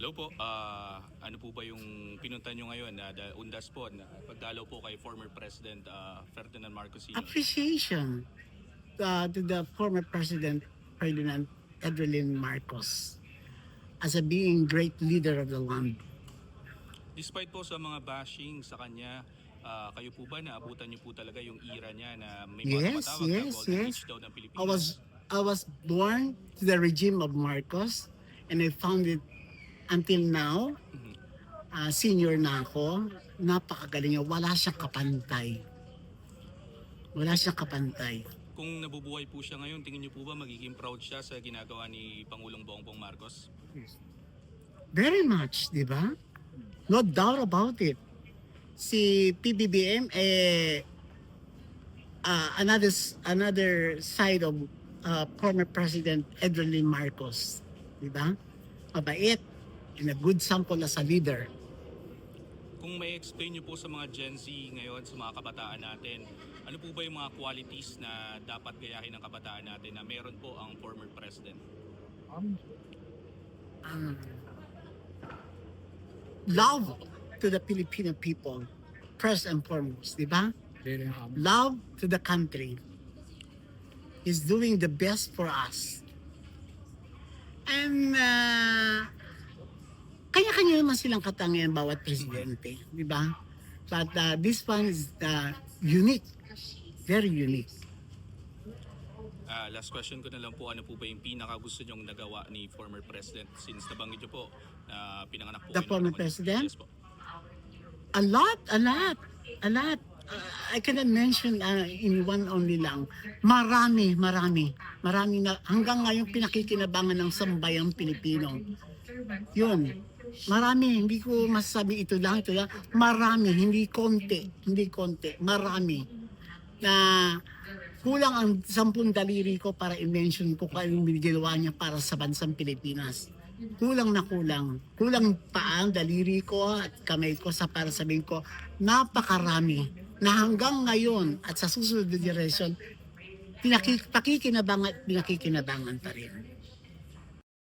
Hello po, ah, ano po ba yung pinunta nyo ngayon na uh, undas po na pagdalaw po kay former President ah, Ferdinand Marcos Sr.? Appreciation uh, to the former President Ferdinand Edwin Marcos as a being great leader of the land. Despite po sa mga bashing sa kanya, ah, kayo po ba naabutan nyo po talaga yung era niya na may mga Yes, tumatawag na yes, golden yes. age daw ng Pilipinas? I was I was born to the regime of Marcos and I found it until now uh, senior na ako. Napakagaling niya. Wala siyang kapantay. Wala siyang kapantay. Kung nabubuhay po siya ngayon, tingin nyo po ba magiging proud siya sa ginagawa ni Pangulong Bongbong Marcos? very much di ba? No doubt about it. Si PBBM eh uh, another another side of uh, former President Edwin Lee Marcos di ba? Mabait and a good sample as a leader Kung may explain nyo po sa mga Gen Z ngayon, sa mga kabataan natin, ano po ba yung mga qualities na dapat gayahin ng kabataan natin na meron po ang former president? um, love to the Filipino people first and foremost, di ba? Love to the country is doing the best for us. And uh, kanya-kanya naman silang katangian bawat presidente, di ba? But uh, this one is uh, unique, very unique. Ah, last question ko na lang po, ano po ba yung pinaka gusto nyong nagawa ni former president since nabanggit nyo po na pinanganak po The former president? Yes po. A lot, a lot, a lot. Uh, I cannot mention uh, in one only lang. Marami, marami. Marami na hanggang ngayon pinakikinabangan ng sambayang Pilipino. Yun. Marami, hindi ko masasabi ito lang, ito lang. Marami, hindi konti, hindi konti, marami. Na kulang ang sampung daliri ko para i-mention ko kung anong ginawa niya para sa bansang Pilipinas kulang na kulang. Kulang pa ang daliri ko at kamay ko sa para sabihin ko, napakarami na hanggang ngayon at sa susunod na generation, pinaki, pakikinabangan at pinakikinabangan pa rin.